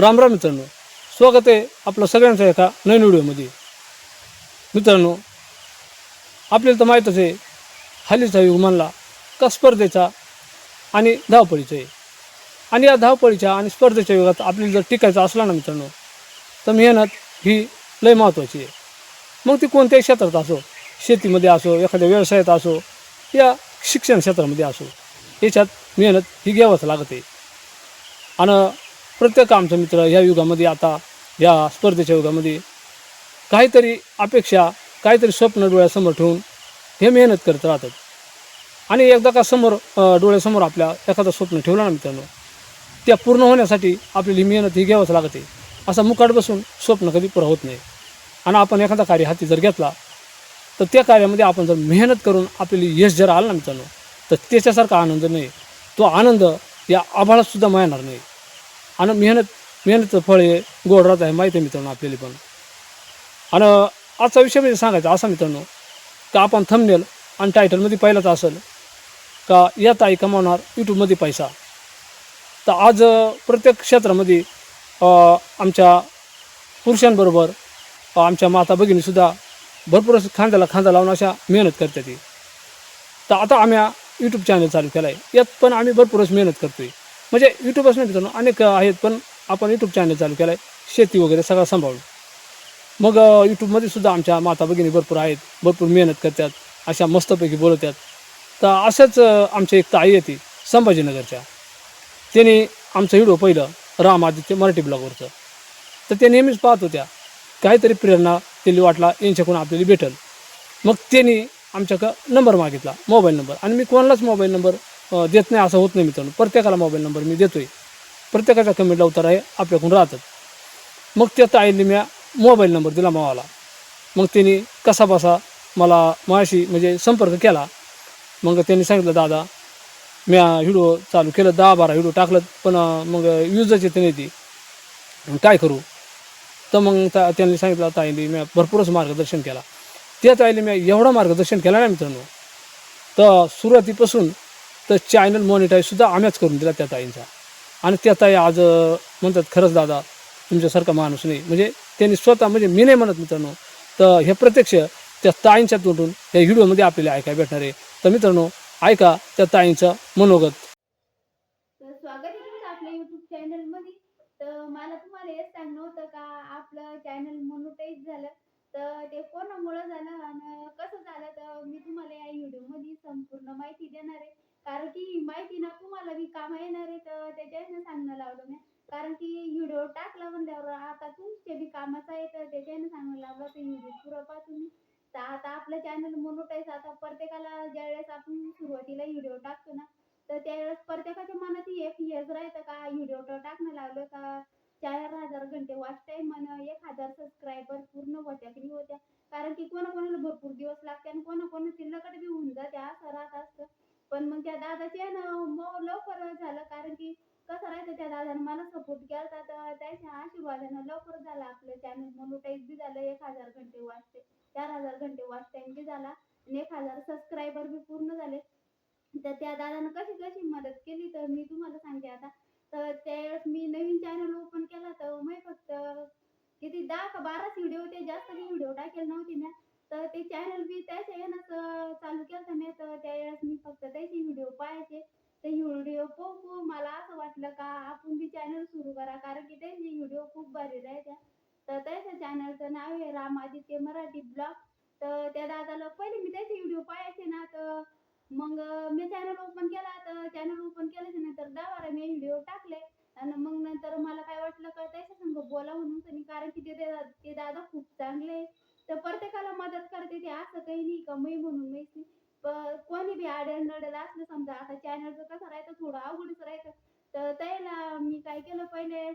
राम राम मित्रांनो. स्वागत आहे आपलं सगळ्यांचं एका नवीन व्हिडिओमध्ये. मित्रांनो आपल्याला तर माहीतच आहे हल्लीचा युग म्हणला का स्पर्धेचा आणि धावपळीचा आहे. आणि या धावपळीच्या आणि स्पर्धेच्या युगात आपल्याला जर टिकायचं असला ना मित्रांनो तर मेहनत ही लय महत्त्वाची आहे. मग ती कोणत्याही क्षेत्रात असो शेतीमध्ये असो एखाद्या व्यवसायात असो या शिक्षण क्षेत्रामध्ये असो याच्यात मेहनत ही घ्यावंच लागत आहे. आणि प्रत्येक आमचा मित्र ह्या युगामध्ये आता या स्पर्धेच्या युगामध्ये काहीतरी अपेक्षा काहीतरी स्वप्न डोळ्यासमोर ठेवून हे मेहनत करत राहतात. आणि एकदा का समोर डोळ्यासमोर आपल्या एखादं स्वप्न ठेवलं ना मित्रांनो त्या पूर्ण होण्यासाठी आपल्याला ही मेहनत ही घ्यावंच लागते. असं मुकाट बसून स्वप्न कधी पुरा होत नाही. आणि आपण एखादा कार्य हाती जर घेतला तर त्या कार्यामध्ये आपण जर मेहनत करून आपल्याला यश जर आलं ना मित्रांनो तर त्याच्यासारखा आनंद नाही. तो आनंद या आभाळातसुद्धा मिळणार नाही. आणि मेहनत मेहनतचं फळ हे गोड राहत आहे माहिती आहे मित्रांनो आपल्याला पण. आणि आजचा विषय म्हणजे सांगायचा असा मित्रांनो का आपण थंबनेल आणि टायटलमध्ये पाहिलंच असेल का या ताई कमावणार यूट्यूबमध्ये पैसा. तर आज प्रत्येक क्षेत्रामध्ये आमच्या पुरुषांबरोबर आमच्या माता भगिनीसुद्धा भरपूर असं खांद्याला खांदा लावून अशा मेहनत करते ती तर आता आम्ही यूट्यूब चॅनल चालू केला आहे यात पण आम्ही भरपूरच मेहनत करतो आहे म्हणजे यूट्यूबच नाही मित्रांनो अनेक आहेत पण आपण यूट्यूब चॅनल चालू केला आहे शेती वगैरे सगळं सांभाळून. मग यूट्यूबमध्ये सुद्धा आमच्या माता भगिनी भरपूर आहेत भरपूर मेहनत करतात अशा मस्तपैकी बोलतात तर असंच आमची आमच्या एक ताई येते संभाजीनगरच्या. त्यांनी आमचं व्हिडिओ पहिलं राम आदित्य मराठी ब्लॉगवरचं. तर त्या नेहमीच पाहत होत्या. काहीतरी प्रेरणा त्यांनी वाटला यांच्याकडून आपल्याला भेटल. मग त्यांनी आमच्याकडं नंबर मागितला मोबाईल नंबर आणि मी कोणालाच मोबाईल नंबर देत नाही असं होत नाही मित्रांनो. प्रत्येकाला मोबाईल नंबर मी देतो आहे प्रत्येकाच्या कमेंटला उत्तर आहे आपल्याकडून राहतात. मग त्या ताईने मी मोबाईल नंबर दिला मावाला. मग त्यांनी कसा बसा मला माझ्याशी म्हणजे संपर्क केला. मग त्यांनी सांगितलं दादा मी व्हिडिओ चालू केलं दहा बारा व्हिडिओ टाकलं पण मग यूजच येते नाही ती. मग काय करू? तर मग त्या त्यांनी सांगितलं ताईने मी भरपूरच मार्गदर्शन केला. त्या ताईने मी एवढं मार्गदर्शन केलं ना मित्रांनो. तर सुरुवातीपासून तर चॅनल मॉनिटाईजसुद्धा आम्हीच करून दिला त्या ताईंचा. आणि त्या ताई आज म्हणतात खरंच दादा तुमच्यासारखा माणूस नाही. म्हणजे त्यांनी स्वतः म्हणजे मी नाही म्हणत मित्रांनो तर हे प्रत्यक्ष त्या ताईंच्या तोंडून या व्हिडिओमध्ये आपल्याला ऐकायला भेटणार आहे. तर मित्रांनो ऐका त्या ताईंचं मनोगत. मला तुम्हाला हेच सांगणं होतं का आपलं चॅनल मोनोटाईज झालं तर ते कोणामुळं झालं आणि कसं झालं तर मी तुम्हाला या व्हिडिओमध्ये संपूर्ण माहिती देणार आहे. कारण की माहिती ना तुम्हाला मी काम येणार आहे तर त्याच्यानं सांगणं लावलं मी. कारण की व्हिडिओ टाकला म्हणल्यावर आता तुमच्या बी कामाचा आहे तर त्याच्यानं सांगणं लावलं तर व्हिडिओ पुरं पहा तुम्ही तर आता आपलं चॅनल मोनोटाईज आता प्रत्येकाला ज्यावेळेस आपण सुरुवातीला व्हिडिओ टाकतो ना तर त्यावेळेस प्रत्येकाच्या मनात एक हेच राहतं का? व्हिडिओ टाकणं लागलं का? चार हजार घंटे वॉच टाईम म्हण एक हजार सबस्क्रायबर पूर्ण होत्या की नाही होत्या. कारण की कोणाकोणाला भरपूर दिवस लागते आणि कोणाकोणा लगट बी होऊन जाते असं राहत असतं पण मग त्या दादाचे आहे ना मग लवकर झालं. कारण की कसं राहायचं त्या दादाने मला सपोर्ट केला तर त्याच्या आशीर्वादानं लवकर झालं आपलं चॅनल मोनोटाईज बी झालं एक हजार घंटे वाचते चार हजार घंटे वॉच टाइम बी झाला. आणि एक हजार सबस्क्रायबर बी पूर्ण झाले. तर त्या दादानं कशी कशी मदत केली तर मी तुम्हाला सांगते आता. तर त्यावेळेस मी नवीन चॅनल ओपन केला. तर मी फक्त किती दहा का बाराच व्हिडिओ होते. जास्त काही व्हिडिओ टाकेल नव्हती ना. तर ते चॅनल बी त्याच यानं चालू केलं मी. तर त्यावेळेस मी फक्त त्याचे व्हिडिओ पाहायचे. ते व्हिडिओ बघू मला असं वाटलं का आपण बी चॅनल सुरू करा. कारण की त्यांचे व्हिडिओ खूप भारी राहायच्या. तर त्याच्या चॅनलचं नाव आहे राम आदित्य मराठी ब्लॉग तर त्या दादाला पहिले मी त्याचे व्हिडिओ पाहायचे ना तर मग मी चॅनल ओपन केला. तर चॅनल ओपन केल्याच्यानंतर दहा बारा मी व्हिडिओ टाकले. आणि मग नंतर मला काय वाटलं का त्याच्या संग बोला म्हणून. कारण की ते ते दादा खूप चांगले. आहे. तर प्रत्येकाला मदत करते ते असं काही नाही का मी म्हणून मी कोणी बी आडेल नडेल असलं समजा आता चॅनलचं कसं राहायचं थोडं अवघडच राहायचं तर त्याला मी काय केलं पहिले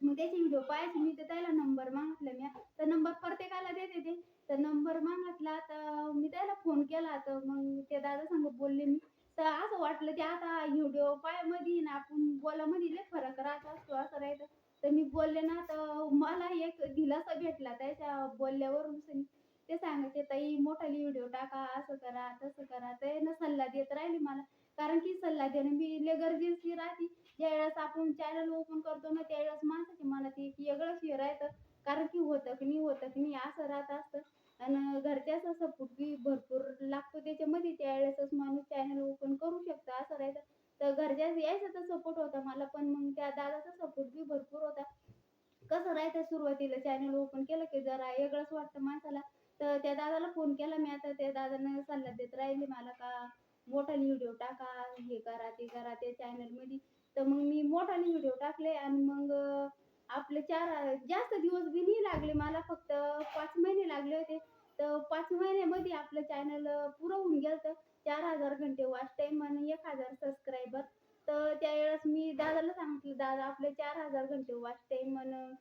मग त्याचे व्हिडिओ पाहायचे मी तर त्याला नंबर मागितला मी. तर नंबर प्रत्येकाला देते ते. तर नंबर मागितला तर मी त्याला फोन केला तर मग ते दादा संग बोलले मी. तर असं वाटलं की आता व्हिडिओ पायामध्ये ना आपण बोलामध्ये लय फरक राहत असतो असं राहायचं तर मी बोलले ना तर मला एक दिलासा भेटला त्याच्या बोलल्यावरून ते सांगायचे ताई मोठाली व्हिडिओ टाका असं करा तसं करा. ते ना सल्ला देत राहिली मला. कारण की सल्ला देणं मी लय गरजेची राहते. ज्यावेळेस आपण चॅनल ओपन करतो ना त्यावेळेस माणसाची येतं कारण की होतं की नाही होतं की नाही असं राहत असतं. आणि घरच्याच सपोर्ट बी भरपूर लागतो. त्याच्यामध्ये त्यावेळेसच माणूस चॅनल ओपन करू शकतो असं राहतं. तर घरच्याच यायचा तर सपोर्ट होता मला पण. मग त्या दादाचा सपोर्ट बी भरपूर होता. कसं राहायचं सुरुवातीला? चॅनल ओपन केलं की जरा वेगळंच वाटतं माणसाला. तर त्या दादाला फोन केला मी. आता त्या दादानं सल्ला देत राहिले मला का मोठा व्हिडिओ टाका हे करा ते करा त्या चॅनलमध्ये तर मग मी मोठा व्हिडिओ टाकले आणि मग आपले चार जास्त दिवस बी नाही लागले. मला फक्त पाच महिने लागले होते. तर पाच महिन्यामध्ये आपलं चॅनल पुरं होऊन गेलं तर चार हजार घंटे वॉच टाईम आणि एक हजार सबस्क्रायबर तर त्यावेळेस मी दादाला सांगितलं दादा आपले चार हजार घंटे वॉच टाईम आणि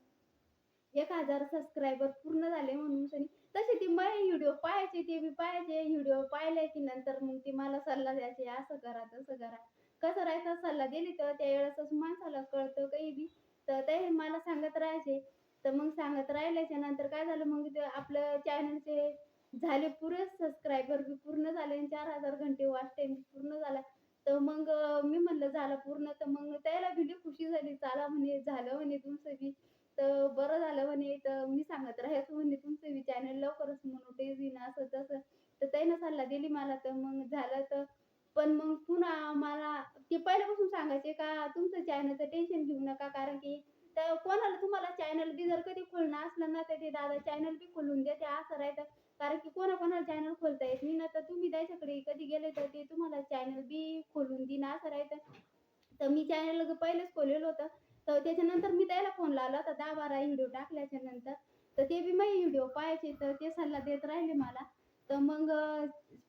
एक हजार सबस्क्रायबर पूर्ण झाले म्हणून. सनी तसे ते मला व्हिडिओ पाहायचे ते बी पाहायचे. व्हिडिओ पाहिले की नंतर मग ते मला सल्ला द्यायचे असं करा तसं करा. कसं राहायचं सल्ला दिली तर त्यावेळेसच माणसाला कळतं काही बी. तर ते मला सांगत राहायचे तर मग सांगत राहिल्याच्या नंतर काय झालं मग ते आपलं चॅनलचे झाले पुरे सबस्क्रायबर बी पूर्ण झाले आणि चार हजार घंटे वॉच टाईम पूर्ण झाला. तर मग मी म्हणलं झालं पूर्ण. तर मग त्याला भिडी खुशी झाली. चाला म्हणे झालं म्हणे तुमचं बी. तर बरं झालं म्हणे. तर मी सांगत राहायचं म्हणे तुमचं बी चॅनल लवकरच मोनोटाईज येईन असं तसं. तर त्यानं सल्ला दिली मला. तर मग झालं तर पण मग पुन्हा मला ते पहिल्यापासून सांगायचे का तुमचं चॅनलचं टेन्शन घेऊ नका कारण की तर कोणाला तुम्हाला चॅनल बी जर कधी खोलणं असलं ना तर ते दादा चॅनल बी खोलून देते असं राहतं. कारण की कोणा कोणाला चॅनल खोलता येत नाही ना तर तुम्ही त्याच्याकडे कधी गेले तर ते तुम्हाला चॅनल बी खोलून देईन असं राहतं. तर मी चॅनल पहिलेच खोलेलं होतं. तर त्याच्यानंतर मी त्याला फोन लावला होता दहा बारा व्हिडिओ टाकल्याच्या नंतर. तर ते बी माझे व्हिडिओ पाहायचे तर ते सल्ला देत राहिले मला. तर मग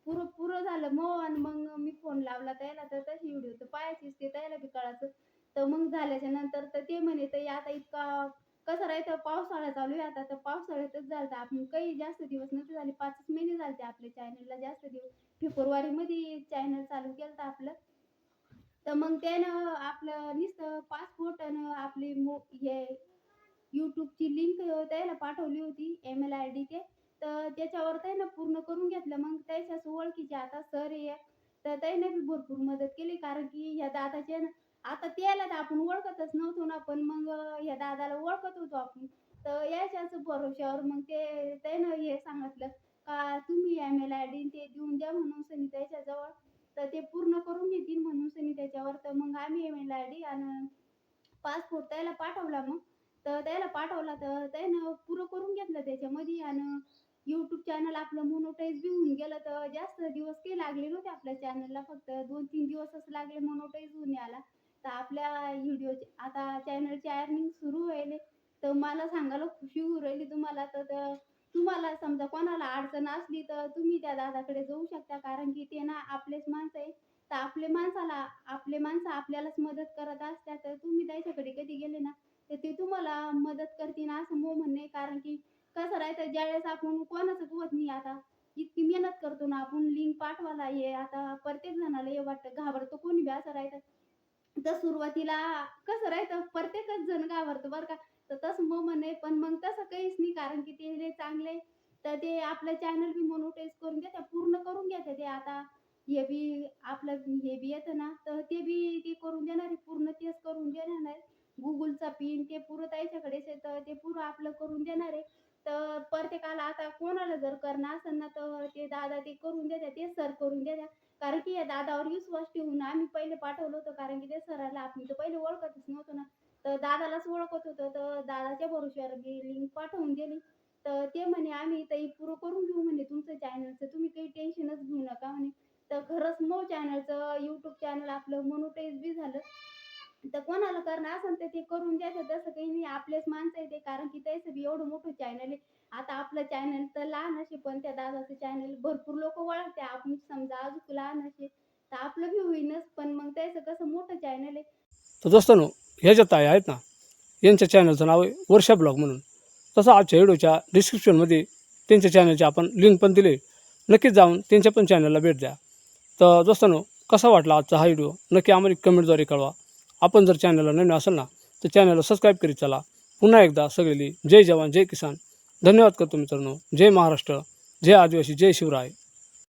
पुरं पुरं झालं मग आणि मग मी फोन लावला त्याला तर तशी व्हिडिओ तर पाहायचीच ते त्याला बी कळायचं. तर मग झाल्याच्यानंतर तर ते म्हणे तर आता इतका कसं राहायचं पावसाळा चालू आहे आता तर पावसाळ्यातच झालं आपण काही जास्त दिवस नव्हते झाले. पाचच महिने झाले आपल्या चॅनलला जास्त दिवस. फेब्रुवारीमध्ये चॅनल चालू केलं तर आपलं. तर मग त्यानं आपलं नुसतं पासपोर्ट आणि आपली मो हे यूट्यूबची लिंक त्याला पाठवली होती एम एल आय डी ते. तर त्याच्यावर त्यानं पूर्ण करून घेतलं. मग त्याच्याच ओळखीचे आता सर आहे. तर त्यानं बी भरपूर मदत केली. कारण की ह्या दादाच्या ना आता त्याला तर आपण ओळखतच नव्हतो ना पण मग ह्या दादाला ओळखत होतो आपण. तर याच्याच भरोश्यावर मग ते त्यानं हे सांगितलं का तुम्ही एम एल आय डी ते देऊन द्या म्हणून सनी त्याच्याजवळ तर ते पूर्ण करून घेतील म्हणून सनी त्याच्यावर तर मग आम्ही एम एल आय डी आणि पासपोर्ट त्याला पाठवला मग. तर त्याला पाठवला तर त्यानं पुरं करून घेतलं त्याच्यामध्ये आणि यूट्यूब चॅनल आपलं मोनोटाईज बी होऊन गेलं. तर जास्त दिवस काही लागले नव्हते आपल्या चॅनलला फक्त दोन तीन दिवसच लागले मोनोटाईज होऊन यायला. तर आपल्या व्हिडिओचे आता चॅनलची अर्निंग सुरू व्हायले. तर मला सांगायला खुशी होऊ राहिली तुम्हाला. तर तुम्हाला समजा कोणाला अडचण असली तर तुम्ही त्या दादाकडे जाऊ शकता. कारण की ते ना आपलेच माणसं आहे. तर आपले माणसाला आपले माणसं आपल्यालाच मदत करत असतात. तर तुम्ही त्याच्याकडे कधी गेले ना तर ते तुम्हाला मदत करतील असं मो म्हणणे. कारण की कसं राहतं ज्यावेळेस आपण कोणाचंच होत नाही आता इतकी मेहनत करतो ना आपण. लिंक पाठवायला ये आता प्रत्येक जणाला हे वाटतं घाबरतो कोणी बी असं राहतं. तर सुरुवातीला कसं राहतं प्रत्येकच जण घाबरतो बरं का. तर तसं मग म्हणे पण मग तसं काहीच नाही कारण की ते लय चांगले तर ते आपलं चॅनल बी मोनोटाईज करून घेते पूर्ण करून घेते ते आता. हे बी आपलं हे बी येतं ना तर ते बी ते करून देणार आहे पूर्ण तेच करून देणार आहे गुगलचा पिन ते पुरं त्याच्याकडेच येतं ते पुरं आपलं करून देणार आहे. तर प्रत्येकाला आता कोणाला जर करणं असेल ना तर ते दादा ते करून देत्या ते सर करून देत्या कारण की या दादावर विश्वास ठेवून आम्ही पहिले पाठवलं होतं कारण की ते सराला आपण तर पहिले ओळखतच नव्हतो ना. तर दादालाच ओळखत होतं तर दादाच्या भरोश्यावर मी लिंक पाठवून दिली. तर ते म्हणे आम्ही ताई पुरं करून घेऊ म्हणे तुमचं चॅनलचं तुम्ही काही टेन्शनच घेऊ नका म्हणे. तर खरंच मऊ चॅनलचं यूट्यूब चॅनल आपलं मोनोटाईज बी झालं. तर कोणाला करणं असेल तर ते करून द्यायचं. तसं काही नाही आपलेच माणसं आहे ते. कारण की त्याचं बी एवढं मोठं चॅनल आहे. आता आपलं चॅनल तर लहान असे पण त्या दादाचं चॅनल भरपूर लोक ओळखते आपण समजा अजून लहान असे तर आपलं बी होईनच पण मग त्याचं कसं मोठं चॅनल आहे. तर दोस्तांनो ह्या ज्या ताई आहेत ना यांच्या चॅनलचं नाव आहे वर्षा ब्लॉग म्हणून. तसं आजच्या व्हिडिओच्या डिस्क्रिप्शनमध्ये त्यांच्या चॅनलचे आपण लिंक पण दिले. नक्कीच जाऊन त्यांच्या पण चॅनलला भेट द्या. तर दोस्तांनो कसा वाटला आजचा हा व्हिडिओ? नक्की आम्हाला कमेंटद्वारे कळवा. आपण जर चॅनलला नवीन असेल ना तर चॅनलला सबस्क्राईब करीत चला. पुन्हा एकदा सगळेली जय जवान जय किसान. धन्यवाद करतो मित्रांनो. जय महाराष्ट्र. जय आदिवासी जय शिवराय.